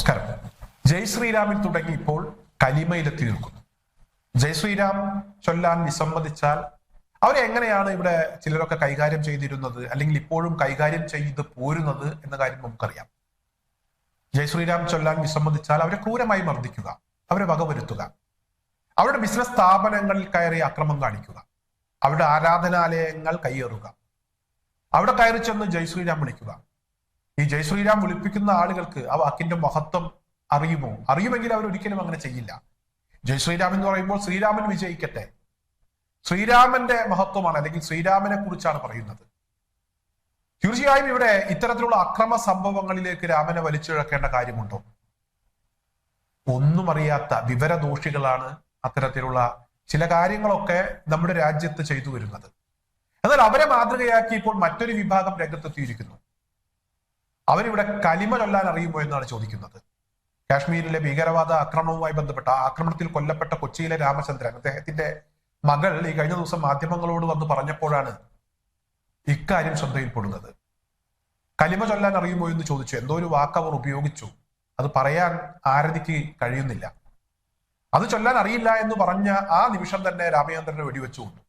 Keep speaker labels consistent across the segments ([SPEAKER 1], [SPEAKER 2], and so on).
[SPEAKER 1] നമസ്കാരം. ജയ് ശ്രീരാമിൽ തുടങ്ങി ഇപ്പോൾ കലിമയിലെത്തി നിൽക്കുന്നു. ജയ് ശ്രീരാം ചൊല്ലാൻ വിസമ്മതിച്ചാൽ അവരെ എങ്ങനെയാണ് ഇവിടെ ചിലരൊക്കെ കൈകാര്യം ചെയ്തിരുന്നത്? അല്ലെങ്കിൽ ഇപ്പോഴും കൈകാര്യം ചെയ്ത് പോരുന്നത് എന്ന കാര്യം നമുക്കറിയാം. ജയ് ശ്രീരാം ചൊല്ലാൻ വിസമ്മതിച്ചാൽ അവരെ ക്രൂരമായി മർദ്ദിക്കുക. അവരെ വകവരുത്തുക അവരുടെ ബിസിനസ് സ്ഥാപനങ്ങളിൽ കയറി അക്രമം കാണിക്കുക. അവരുടെ ആരാധനാലയങ്ങൾ കയ്യേറുക. അവിടെ കയറി ചെന്ന് ജയ് ശ്രീരാം വിളിക്കുക. ഈ ജയശ്രീരാം വിളിപ്പിക്കുന്ന ആളുകൾക്ക് ആ വാക്കിന്റെ മഹത്വം അറിയുമോ? അറിയുമെങ്കിൽ അവർ ഒരിക്കലും അങ്ങനെ ചെയ്യില്ല. ജയശ്രീരാം എന്ന് പറയുമ്പോൾ ശ്രീരാമൻ വിജയിക്കട്ടെ. ശ്രീരാമന്റെ മഹത്വമാണ് അല്ലെങ്കിൽ ശ്രീരാമനെ കുറിച്ചാണ് പറയുന്നത്. തീർച്ചയായും ഇവിടെ ഇത്തരത്തിലുള്ള അക്രമ സംഭവങ്ങളിലേക്ക് രാമനെ വലിച്ചിഴക്കേണ്ട കാര്യമുണ്ടോ? ഒന്നും അറിയാത്ത വിവരദോഷികളാണ് അത്തരത്തിലുള്ള ചില കാര്യങ്ങളൊക്കെ നമ്മുടെ രാജ്യത്ത് ചെയ്തു വരുന്നത്. എന്നാൽ അവരെ മാതൃകയാക്കി ഇപ്പോൾ മറ്റൊരു വിഭാഗം രംഗത്തെത്തിയിരിക്കുന്നു. അവരിവിടെ കലിമ ചൊല്ലാൻ അറിയുമോ എന്നാണ് ചോദിക്കുന്നത്. കാശ്മീരിലെ ഭീകരവാദ ആക്രമണവുമായി ബന്ധപ്പെട്ട ആക്രമണത്തിൽ കൊല്ലപ്പെട്ട കൊച്ചിയിലെ രാമചന്ദ്രൻ അദ്ദേഹത്തിന്റെ മകൾ ഈ കഴിഞ്ഞ ദിവസം മാധ്യമങ്ങളോട് വന്ന് പറഞ്ഞപ്പോഴാണ് ഇക്കാര്യം ശ്രദ്ധയിൽപ്പെടുന്നത്. കലിമ ചൊല്ലാൻ അറിയുമോ എന്ന് ചോദിച്ചു. എന്തോ ഒരു വാക്ക് അവർ ഉപയോഗിച്ചു. അത് പറയാൻ ആരതിക്ക് കഴിയുന്നില്ല. അത് ചൊല്ലാൻ അറിയില്ല എന്ന് പറഞ്ഞ ആ നിമിഷം തന്നെ രാമചന്ദ്രനെ വെടിവെച്ചു കൊണ്ടു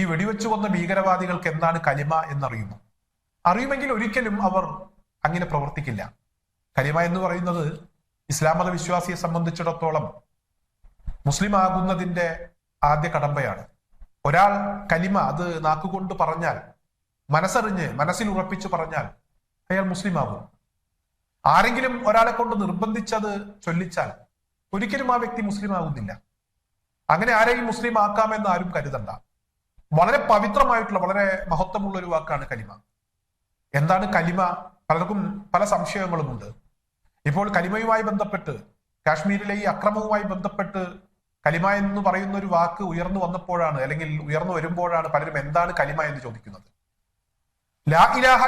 [SPEAKER 1] ഈ വെടിവെച്ചു കൊന്ന ഭീകരവാദികൾക്ക് എന്താണ് കലിമ എന്നറിയുമോ? അറിയുമെങ്കിൽ ഒരിക്കലും അവർ അങ്ങനെ പ്രവർത്തിക്കില്ല. കലിമ എന്ന് പറയുന്നത് ഇസ്ലാം മത വിശ്വാസിയെ സംബന്ധിച്ചിടത്തോളം മുസ്ലിം ആകുന്നതിന്റെ ആദ്യ കടമ്പയാണ്. ഒരാൾ കലിമ അത് നാക്കുകൊണ്ട് പറഞ്ഞാൽ മനസ്സറിഞ്ഞ് മനസ്സിൽ ഉറപ്പിച്ച് പറഞ്ഞാൽ അയാൾ മുസ്ലിം ആകും. ആരെങ്കിലും ഒരാളെ കൊണ്ട് നിർബന്ധിച്ചത് ചൊല്ലിച്ചാൽ ഒരിക്കലും ആ വ്യക്തി മുസ്ലിം ആകുന്നില്ല. അങ്ങനെ ആരെയും മുസ്ലിം ആക്കാമെന്ന് ആരും കരുതണ്ട. വളരെ പവിത്രമായിട്ടുള്ള വളരെ മഹത്വമുള്ള ഒരു വാക്കാണ് കലിമ എന്താണ് കലിമ? പലർക്കും പല സംശയങ്ങളുമുണ്ട്. ഇപ്പോൾ കലിമയുമായി ബന്ധപ്പെട്ട് കാശ്മീരിലെ ഈ അക്രമവുമായി ബന്ധപ്പെട്ട് കലിമ എന്ന് പറയുന്ന ഒരു വാക്ക് ഉയർന്നു വന്നപ്പോഴാണ് അല്ലെങ്കിൽ ഉയർന്നു വരുമ്പോഴാണ് പലരും എന്താണ് കലിമ എന്ന് ചോദിക്കുന്നത്. ലാ ഇലാഹ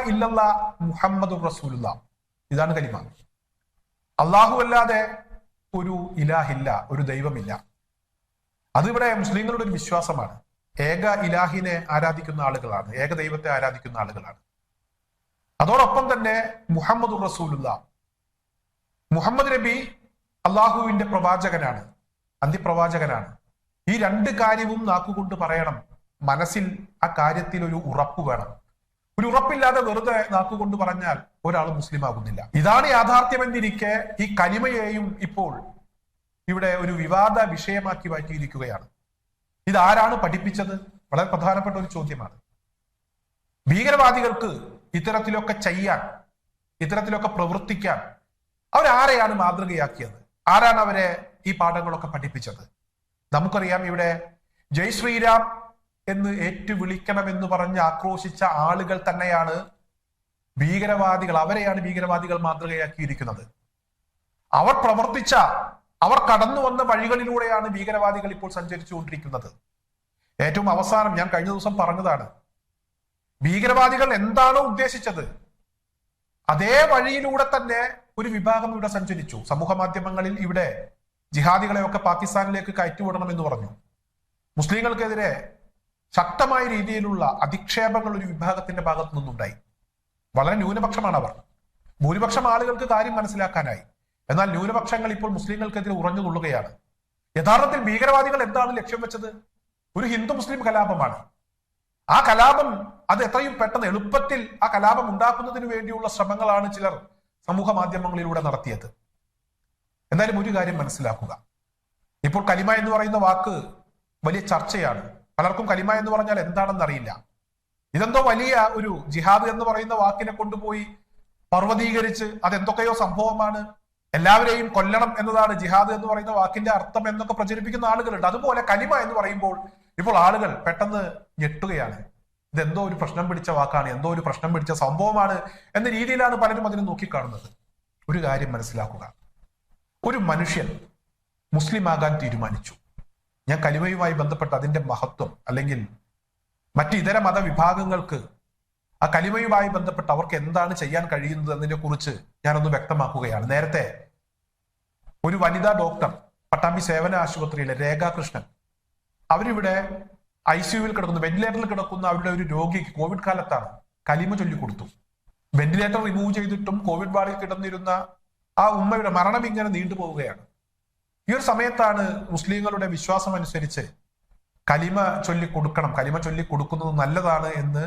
[SPEAKER 1] മുഹമ്മദ് റസൂലുള്ള. ഇതാണ് കലിമ. അള്ളാഹു അല്ലാതെ ഒരു ഇലാഹില്ല ഒരു ദൈവമില്ല. അതിവിടെ മുസ്ലിങ്ങളുടെ ഒരു വിശ്വാസമാണ്. ഏക ഇലാഹിനെ ആരാധിക്കുന്ന ആളുകളാണ് ഏക ദൈവത്തെ ആരാധിക്കുന്ന ആളുകളാണ്. അതോടൊപ്പം തന്നെ മുഹമ്മദ് റസൂലുള്ള. മുഹമ്മദ് നബി അള്ളാഹുവിന്റെ പ്രവാചകനാണ് അന്തിപ്രവാചകനാണ്. ഈ രണ്ട് കാര്യവും നാക്കുകൊണ്ട് പറയണം. മനസ്സിൽ ആ കാര്യത്തിൽ ഒരു ഉറപ്പ് വേണം. ഒരു ഉറപ്പില്ലാതെ വെറുതെ നാക്കുകൊണ്ട് പറഞ്ഞാൽ ഒരാൾ മുസ്ലിം ആകുന്നില്ല ഇതാണ് യാഥാർത്ഥ്യമെന്നിരിക്കെ ഈ കലിമയെയും ഇപ്പോൾ ഇവിടെ ഒരു വിവാദ വിഷയമാക്കി മാറ്റിയിരിക്കുകയാണ്. ഇതാരാണ് പഠിപ്പിച്ചത്? വളരെ പ്രധാനപ്പെട്ട ഒരു ചോദ്യമാണ്. ഭീകരവാദികൾക്ക് ഇത്തരത്തിലൊക്കെ ചെയ്യാൻ ഇത്തരത്തിലൊക്കെ പ്രവർത്തിക്കാൻ അവരാരെയാണ് മാതൃകയാക്കിയത്? ആരാണ് അവരെ ഈ പാഠങ്ങളൊക്കെ പഠിപ്പിച്ചത്? നമുക്കറിയാം ഇവിടെ ജയ് ശ്രീരാം എന്ന് ഏറ്റുവിളിക്കണമെന്ന് പറഞ്ഞ് ആക്രോശിച്ച ആളുകൾ തന്നെയാണ് ഭീകരവാദികൾ. അവരെയാണ് ഭീകരവാദികൾ മാതൃകയാക്കിയിരിക്കുന്നത്. അവർ പ്രവർത്തിച്ച അവർ കടന്നു വന്ന വഴികളിലൂടെയാണ് ഭീകരവാദികൾ ഇപ്പോൾ സഞ്ചരിച്ചുകൊണ്ടിരിക്കുന്നത്. ഏറ്റവും അവസാനം ഞാൻ കഴിഞ്ഞ ദിവസം പറഞ്ഞതാണ് ഭീകരവാദികൾ എന്താണോ ഉദ്ദേശിച്ചത് അതേ വഴിയിലൂടെ തന്നെ ഒരു വിഭാഗം ഇവിടെ സഞ്ചരിച്ചു. സമൂഹ മാധ്യമങ്ങളിൽ ഇവിടെ ജിഹാദികളെയൊക്കെ പാകിസ്ഥാനിലേക്ക് കയറ്റിവിടണം എന്ന് പറഞ്ഞു. മുസ്ലിങ്ങൾക്കെതിരെ ശക്തമായ രീതിയിലുള്ള അധിക്ഷേപങ്ങൾ ഒരു വിഭാഗത്തിന്റെ ഭാഗത്തു നിന്നുണ്ടായി. വളരെ ന്യൂനപക്ഷമാണ് അവർ. ഭൂരിപക്ഷം ആളുകൾക്ക് കാര്യം മനസ്സിലാക്കാനായി. എന്നാൽ ന്യൂനപക്ഷങ്ങൾ ഇപ്പോൾ മുസ്ലിങ്ങൾക്കെതിരെ ഉറഞ്ഞു കൊള്ളുകയാണ് യഥാർത്ഥത്തിൽ ഭീകരവാദികൾ എന്താണ് ലക്ഷ്യം വെച്ചത്? ഒരു ഹിന്ദു മുസ്ലിം കലാപമാണ്. ആ കലാപം അത് എത്രയും പെട്ടെന്ന് എളുപ്പത്തിൽ ആ കലാപം ഉണ്ടാക്കുന്നതിന് വേണ്ടിയുള്ള ശ്രമങ്ങളാണ് ചിലർ സമൂഹ മാധ്യമങ്ങളിലൂടെ നടത്തിയത്. എന്തായാലും ഒരു കാര്യം മനസ്സിലാക്കുക. ഇപ്പോൾ കലിമ എന്ന് പറയുന്ന വാക്ക് വലിയ ചർച്ചയാണ്. പലർക്കും കലിമ എന്ന് പറഞ്ഞാൽ എന്താണെന്ന് അറിയില്ല ഇതെന്തോ വലിയ ഒരു ജിഹാദ് എന്ന് പറയുന്ന വാക്കിനെ കൊണ്ടുപോയി പർവതീകരിച്ച് അതെന്തൊക്കെയോ സംഭവമാണ്. എല്ലാവരെയും കൊല്ലണം എന്നതാണ് ജിഹാദ് എന്ന് പറയുന്ന വാക്കിന്റെ അർത്ഥം എന്നൊക്കെ പ്രചരിപ്പിക്കുന്ന ആളുകളുണ്ട്. അതുപോലെ കലിമ എന്ന് പറയുമ്പോൾ ഇപ്പോൾ ആളുകൾ പെട്ടെന്ന് ഞെട്ടുകയാണ്. ഇതെന്തോ ഒരു പ്രശ്നം പിടിച്ച വാക്കാണ് എന്തോ ഒരു പ്രശ്നം പിടിച്ച സംഭവമാണ് എന്ന രീതിയിലാണ് പലരും അതിനെ നോക്കിക്കാണുന്നത്. ഒരു കാര്യം മനസ്സിലാക്കുക. ഒരു മനുഷ്യൻ മുസ്ലിം ആകാൻ തീരുമാനിച്ചു. ഞാൻ കലിമയുമായി ബന്ധപ്പെട്ട് അതിന്റെ മഹത്വം അല്ലെങ്കിൽ മറ്റ് ഇതര മതവിഭാഗങ്ങൾക്ക് ആ കലിമയുമായി ബന്ധപ്പെട്ട് അവർക്ക് എന്താണ് ചെയ്യാൻ കഴിയുന്നത് എന്നതിനെ കുറിച്ച് ഞാനൊന്ന് വ്യക്തമാക്കുകയാണ്. നേരത്തെ ഒരു വനിതാ ഡോക്ടർ പട്ടാമ്പി സേവന ആശുപത്രിയിലെ രേഖാകൃഷ്ണൻ അവരിവിടെ ഐ സിയുവിൽ കിടക്കുന്ന വെന്റിലേറ്ററിൽ കിടക്കുന്ന അവരുടെ ഒരു രോഗിക്ക് കോവിഡ് കാലത്താണ് കലിമ ചൊല്ലിക്കൊടുത്തു. വെന്റിലേറ്റർ റിമൂവ് ചെയ്തിട്ടും കോവിഡ് വാർഡിൽ കിടന്നിരുന്ന ആ ഉമ്മയുടെ മരണം ഇങ്ങനെ നീണ്ടുപോവുകയാണ് ഈ ഒരു സമയത്താണ് മുസ്ലിങ്ങളുടെ വിശ്വാസം അനുസരിച്ച് കലിമ ചൊല്ലി കൊടുക്കണം കലിമ ചൊല്ലി കൊടുക്കുന്നത് നല്ലതാണ് എന്ന്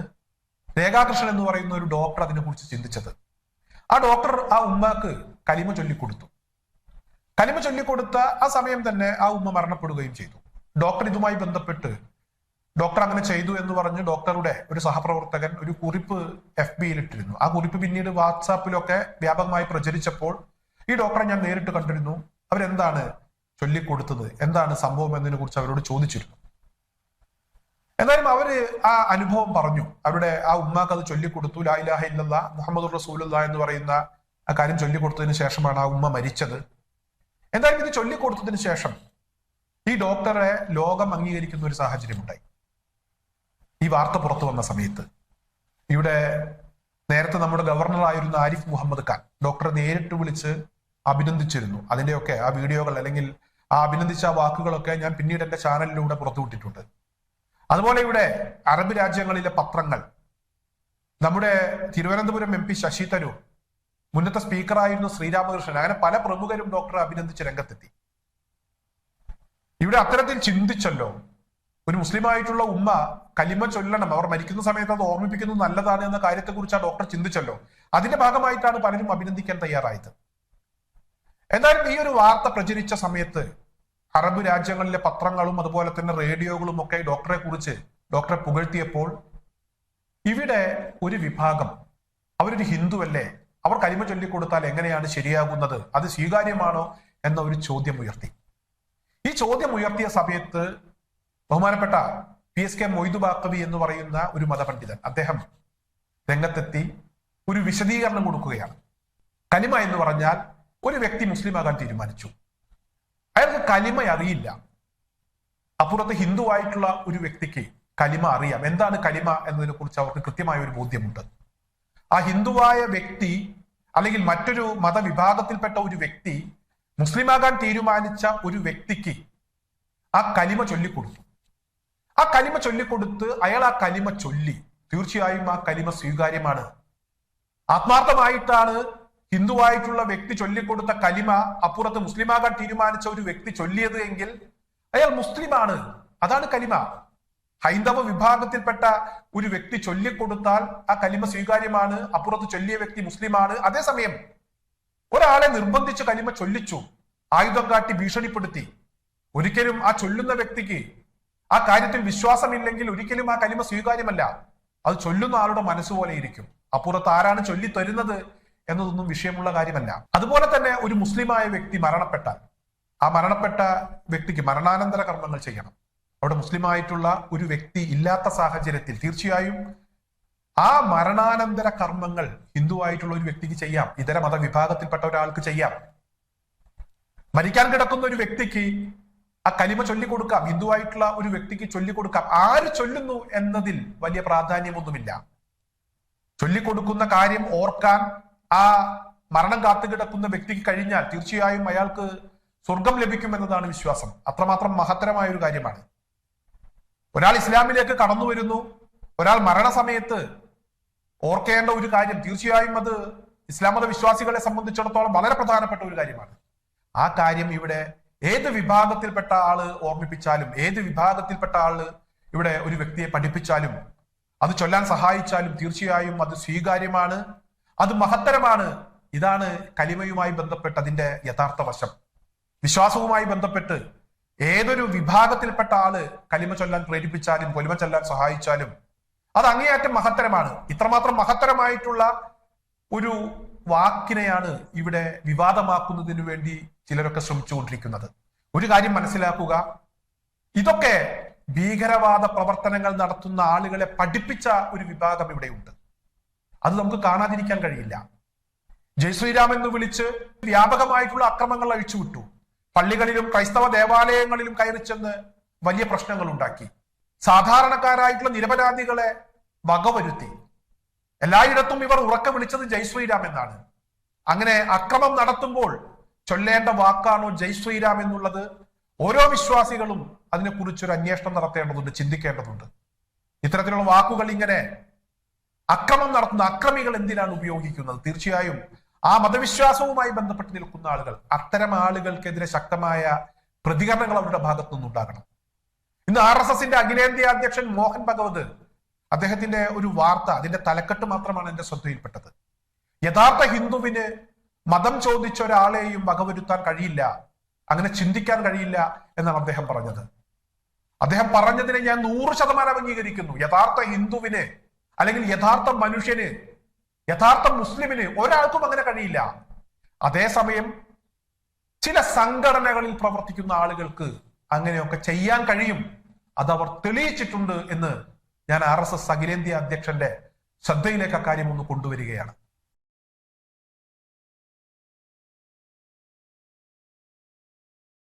[SPEAKER 1] രേഖാകൃഷ്ണൻ എന്ന് പറയുന്ന ഒരു ഡോക്ടർ അതിനെക്കുറിച്ച് ചിന്തിച്ചത്. ആ ഡോക്ടർ ആ ഉമ്മക്ക് കലിമ ചൊല്ലിക്കൊടുത്തു. കലിമ ചൊല്ലിക്കൊടുത്ത ആ സമയം തന്നെ ആ ഉമ്മ മരണപ്പെടുകയും ചെയ്തു. ഡോക്ടർ ഇതുമായി ബന്ധപ്പെട്ട് ഡോക്ടർ അങ്ങനെ ചെയ്തു എന്ന് പറഞ്ഞ് ഡോക്ടറുടെ ഒരു സഹപ്രവർത്തകൻ ഒരു കുറിപ്പ് എഫ് ബിയിൽ ഇട്ടിരുന്നു. ആ കുറിപ്പ് പിന്നീട് വാട്സാപ്പിലൊക്കെ വ്യാപകമായി പ്രചരിച്ചപ്പോൾ ഈ ഡോക്ടറെ ഞാൻ നേരിട്ട് കണ്ടിരുന്നു. അവരെന്താണ് ചൊല്ലിക്കൊടുത്തത്? എന്താണ് സംഭവം എന്നതിനെ കുറിച്ച് അവരോട് ചോദിച്ചിരുന്നു. എന്നാലും അവർ ആ അനുഭവം പറഞ്ഞു. അവരുടെ ആ ഉമ്മാക്ക് അത് ചൊല്ലിക്കൊടുത്തു. ലാ ഇലാഹ ഇല്ലല്ലാ മുഹമ്മദ് റസൂലുള്ള എന്ന് പറയുന്ന ആ കാര്യം ചൊല്ലിക്കൊടുത്തതിന് ശേഷമാണ് ആ ഉമ്മ മരിച്ചത്. എന്തായാലും ഇത് ചൊല്ലിക്കൊടുത്തതിന് ശേഷം ഈ ഡോക്ടറെ ലോകം അംഗീകരിക്കുന്ന ഒരു സാഹചര്യം ഉണ്ടായി ഈ വാർത്ത പുറത്തു വന്ന സമയത്ത്. ഇവിടെ നേരത്തെ നമ്മുടെ ഗവർണറായിരുന്ന ആരിഫ് മുഹമ്മദ് ഖാൻ ഡോക്ടറെ നേരിട്ട് വിളിച്ച് അഭിനന്ദിച്ചിരുന്നു. അതിന്റെയൊക്കെ ആ വീഡിയോകൾ അല്ലെങ്കിൽ ആ അഭിനന്ദിച്ച വാക്കുകളൊക്കെ ഞാൻ പിന്നീട് എന്റെ ചാനലിലൂടെ പുറത്തുവിട്ടിട്ടുണ്ട് അതുപോലെ ഇവിടെ അറബ് രാജ്യങ്ങളിലെ പത്രങ്ങൾ. നമ്മുടെ തിരുവനന്തപുരം എം പി ശശി തരൂർ മുന്നത്തെ സ്പീക്കറായിരുന്നു ശ്രീരാമകൃഷ്ണൻ. അങ്ങനെ പല പ്രമുഖരും ഡോക്ടറെ അഭിനന്ദിച്ച് രംഗത്തെത്തി. ഇവിടെ അത്തരത്തിൽ ചിന്തിച്ചല്ലോ. ഒരു മുസ്ലിമായിട്ടുള്ള ഉമ്മ കലിമ ചൊല്ലണം അവർ മരിക്കുന്ന സമയത്ത് അത് ഓർമ്മിപ്പിക്കുന്നത് നല്ലതാണ് എന്ന കാര്യത്തെക്കുറിച്ച് ആ ഡോക്ടർ ചിന്തിച്ചല്ലോ. അതിന്റെ ഭാഗമായിട്ടാണ് പലരും അഭിനന്ദിക്കാൻ തയ്യാറായത്. എന്നാലും ഈ ഒരു വാർത്ത പ്രചരിച്ച സമയത്ത് അറബ് രാജ്യങ്ങളിലെ പത്രങ്ങളും അതുപോലെ തന്നെ റേഡിയോകളും ഒക്കെ ഡോക്ടറെ കുറിച്ച് ഡോക്ടറെ പുകഴ്ത്തിയപ്പോൾ ഇവിടെ ഒരു വിഭാഗം അവരൊരു ഹിന്ദു അല്ലേ അവർ കലിമ ചൊല്ലിക്കൊടുത്താൽ എങ്ങനെയാണ് ശരിയാകുന്നത് അത് സ്വീകാര്യമാണോ എന്ന ഒരു ചോദ്യം ഉയർത്തി. ഈ ചോദ്യം ഉയർത്തിയ സമയത്ത് ബഹുമാനപ്പെട്ട P S K Moidu Baqavi എന്ന് പറയുന്ന ഒരു മതപണ്ഡിതൻ അദ്ദേഹം രംഗത്തെത്തി ഒരു വിശദീകരണം കൊടുക്കുകയാണ്. കലിമ എന്ന് പറഞ്ഞാൽ ഒരു വ്യക്തി മുസ്ലിം മുസ്ലിമാകാൻ തീരുമാനിച്ചു. അയാൾക്ക് കലിമ അറിയില്ല. അപ്പുറത്ത് ഹിന്ദുവായിട്ടുള്ള ഒരു വ്യക്തിക്ക് കലിമ അറിയാം. എന്താണ് കലിമ എന്നതിനെ കുറിച്ച് അവർക്ക് കൃത്യമായ ഒരു ബോധ്യമുണ്ട്. ആ ഹിന്ദുവായ വ്യക്തി അല്ലെങ്കിൽ മറ്റൊരു മതവിഭാഗത്തിൽപ്പെട്ട ഒരു വ്യക്തി മുസ്ലിമാകാൻ തീരുമാനിച്ച ഒരു വ്യക്തിക്ക് ആ കലിമ ചൊല്ലിക്കൊടുത്തു. ആ കലിമ ചൊല്ലിക്കൊടുത്ത് അയാൾ ആ കലിമ ചൊല്ലി. തീർച്ചയായും ആ കലിമ സ്വീകാര്യമാണ്. ആത്മാർത്ഥമായിട്ടാണ് ഹിന്ദുവായിട്ടുള്ള വ്യക്തി ചൊല്ലിക്കൊടുത്ത കലിമ അപ്പുറത്ത് മുസ്ലിമാകാൻ തീരുമാനിച്ച ഒരു വ്യക്തി ചൊല്ലിയത് എങ്കിൽ അയാൾ മുസ്ലിമാണ്. അതാണ് കലിമ. ഹൈന്ദവ വിഭാഗത്തിൽപ്പെട്ട ഒരു വ്യക്തി ചൊല്ലിക്കൊടുത്താൽ ആ കലിമ സ്വീകാര്യമാണ്. അപ്പുറത്ത് ചൊല്ലിയ വ്യക്തി മുസ്ലിമാണ്. അതേസമയം ഒരാളെ നിർബന്ധിച്ച് കലിമ ചൊല്ലിച്ചു ആയുധം കാട്ടി ഭീഷണിപ്പെടുത്തി. ഒരിക്കലും ആ ചൊല്ലുന്ന വ്യക്തിക്ക് ആ കാര്യത്തിൽ വിശ്വാസമില്ലെങ്കിൽ ഒരിക്കലും ആ കലിമ സ്വീകാര്യമല്ല. അത് ചൊല്ലുന്ന ആളുടെ മനസ്സുപോലെ ഇരിക്കും. അപ്പുറത്ത് ആരാണ് ചൊല്ലി തരുന്നത് എന്നതൊന്നും വിഷയമുള്ള കാര്യമല്ല. അതുപോലെ തന്നെ ഒരു മുസ്ലിമായ വ്യക്തി മരണപ്പെട്ടാൽ ആ മരണപ്പെട്ട വ്യക്തിക്ക് മരണാനന്തര കർമ്മങ്ങൾ ചെയ്യണം. അവിടെ മുസ്ലിമായിട്ടുള്ള ഒരു വ്യക്തി ഇല്ലാത്ത സാഹചര്യത്തിൽ തീർച്ചയായും ആ മരണാനന്തര കർമ്മങ്ങൾ ഹിന്ദു ആയിട്ടുള്ള ഒരു വ്യക്തിക്ക് ചെയ്യാം. ഇതര മതവിഭാഗത്തിൽപ്പെട്ട ഒരാൾക്ക് ചെയ്യാം. മരിക്കാൻ കിടക്കുന്ന ഒരു വ്യക്തിക്ക് ആ കലിമ ചൊല്ലിക്കൊടുക്കാം. ഹിന്ദുവായിട്ടുള്ള ഒരു വ്യക്തിക്ക് ചൊല്ലിക്കൊടുക്കാം. ആര് ചൊല്ലുന്നു എന്നതിൽ വലിയ പ്രാധാന്യമൊന്നുമില്ല. ചൊല്ലിക്കൊടുക്കുന്ന കാര്യം ഓർക്കാൻ ആ മരണം കാത്തുകിടക്കുന്ന വ്യക്തിക്ക് കഴിഞ്ഞാൽ തീർച്ചയായും അയാൾക്ക് സ്വർഗം ലഭിക്കുമെന്നതാണ് വിശ്വാസം. അത്രമാത്രം മഹത്തരമായ ഒരു കാര്യമാണ്. ഒരാൾ ഇസ്ലാമിലേക്ക് കടന്നു വരുന്നു ഒരാൾ മരണസമയത്ത് ഓർക്കേണ്ട ഒരു കാര്യം തീർച്ചയായും അത് ഇസ്ലാം മത വിശ്വാസികളെ സംബന്ധിച്ചിടത്തോളം വളരെ പ്രധാനപ്പെട്ട ഒരു കാര്യമാണ്. ആ കാര്യം ഇവിടെ ഏത് വിഭാഗത്തിൽപ്പെട്ട ആൾ ഓർമ്മിപ്പിച്ചാലും ഏത് വിഭാഗത്തിൽപ്പെട്ട ആൾ ഇവിടെ ഒരു വ്യക്തിയെ പഠിപ്പിച്ചാലും അത് ചൊല്ലാൻ സഹായിച്ചാലും തീർച്ചയായും അത് സ്വീകാര്യമാണ് അത് മഹത്തരമാണ്. ഇതാണ് കലിമയുമായി ബന്ധപ്പെട്ട് അതിന്റെ യഥാർത്ഥ വശം. വിശ്വാസവുമായി ബന്ധപ്പെട്ട് ഏതൊരു വിഭാഗത്തിൽപ്പെട്ട ആൾ കലിമ ചൊല്ലാൻ പ്രേരിപ്പിച്ചാലും കൊലിമ ചൊല്ലാൻ സഹായിച്ചാലും അത് അങ്ങേയറ്റം മഹത്തരമാണ്. ഇത്രമാത്രം മഹത്തരമായിട്ടുള്ള ഒരു വാക്കിനെയാണ് ഇവിടെ വിവാദമാക്കുന്നതിന് വേണ്ടി ചിലരൊക്കെ ശ്രമിച്ചുകൊണ്ടിരിക്കുന്നത്. ഒരു കാര്യം മനസ്സിലാക്കുക. ഇതൊക്കെ ഭീകരവാദ പ്രവർത്തനങ്ങൾ നടത്തുന്ന ആളുകളെ പഠിപ്പിച്ച ഒരു വിഭാഗം ഇവിടെയുണ്ട്. അത് നമുക്ക് കാണാതിരിക്കാൻ കഴിയില്ല. ജയ് ശ്രീരാം എന്ന് വിളിച്ച് വ്യാപകമായിട്ടുള്ള അക്രമങ്ങൾ അഴിച്ചുവിട്ടു. പള്ളികളിലും ക്രൈസ്തവ ദേവാലയങ്ങളിലും കയറി ചെന്ന് വലിയ പ്രശ്നങ്ങൾ ഉണ്ടാക്കി. സാധാരണക്കാരായിട്ടുള്ള നിരപരാധികളെ വകവരുത്തി. എല്ലായിടത്തും ഇവർ ഉറക്കം വിളിച്ചത് ജയ് ശ്രീരാം എന്നാണ്. അങ്ങനെ അക്രമം നടത്തുമ്പോൾ ചൊല്ലേണ്ട വാക്കാണോ ജയ് ശ്രീരാം എന്നുള്ളത് ഓരോ വിശ്വാസികളും അതിനെക്കുറിച്ചൊരു അന്വേഷണം നടത്തേണ്ടതുണ്ട് ചിന്തിക്കേണ്ടതുണ്ട്. ഇത്തരത്തിലുള്ള വാക്കുകൾ ഇങ്ങനെ അക്രമം നടത്തുന്ന അക്രമികൾ എന്തിനാണ് ഉപയോഗിക്കുന്നത്? തീർച്ചയായും ആ മതവിശ്വാസവുമായി ബന്ധപ്പെട്ട് നിൽക്കുന്ന ആളുകൾ അത്തരം ആളുകൾക്കെതിരെ ശക്തമായ പ്രതികരണങ്ങൾ അവരുടെ ഭാഗത്തു നിന്നുണ്ടാകണം ഇന്ന് ആർ എസ് എസിന്റെ അഖിലേന്ത്യാ അധ്യക്ഷൻ മോഹൻ ഭഗവത് അദ്ദേഹത്തിന്റെ ഒരു വാർത്ത അതിന്റെ തലക്കെട്ട് മാത്രമാണ് എന്റെ ശ്രദ്ധയിൽപ്പെട്ടത്. യഥാർത്ഥ ഹിന്ദുവിന് മതം ചോദിച്ച ഒരാളെയും വകവരുത്താൻ കഴിയില്ല അങ്ങനെ ചിന്തിക്കാൻ കഴിയില്ല എന്നാണ് അദ്ദേഹം പറഞ്ഞത്. അദ്ദേഹം പറഞ്ഞതിനെ ഞാൻ നൂറ് ശതമാനം അംഗീകരിക്കുന്നു. യഥാർത്ഥ ഹിന്ദുവിന് അല്ലെങ്കിൽ യഥാർത്ഥ മനുഷ്യന് യഥാർത്ഥ മുസ്ലിമിന് ഒരാൾക്കും അങ്ങനെ കഴിയില്ല. അതേസമയം ചില സംഘടനകളിൽ പ്രവർത്തിക്കുന്ന ആളുകൾക്ക് അങ്ങനെയൊക്കെ ചെയ്യാൻ കഴിയും. അത് അവർ തെളിയിച്ചിട്ടുണ്ട് എന്ന് ഞാൻ ആർ എസ് എസ് അഖിലേന്ത്യാ അധ്യക്ഷന്റെ ശ്രദ്ധയിലേക്ക് അക്കാര്യം ഒന്ന് കൊണ്ടുവരികയാണ്.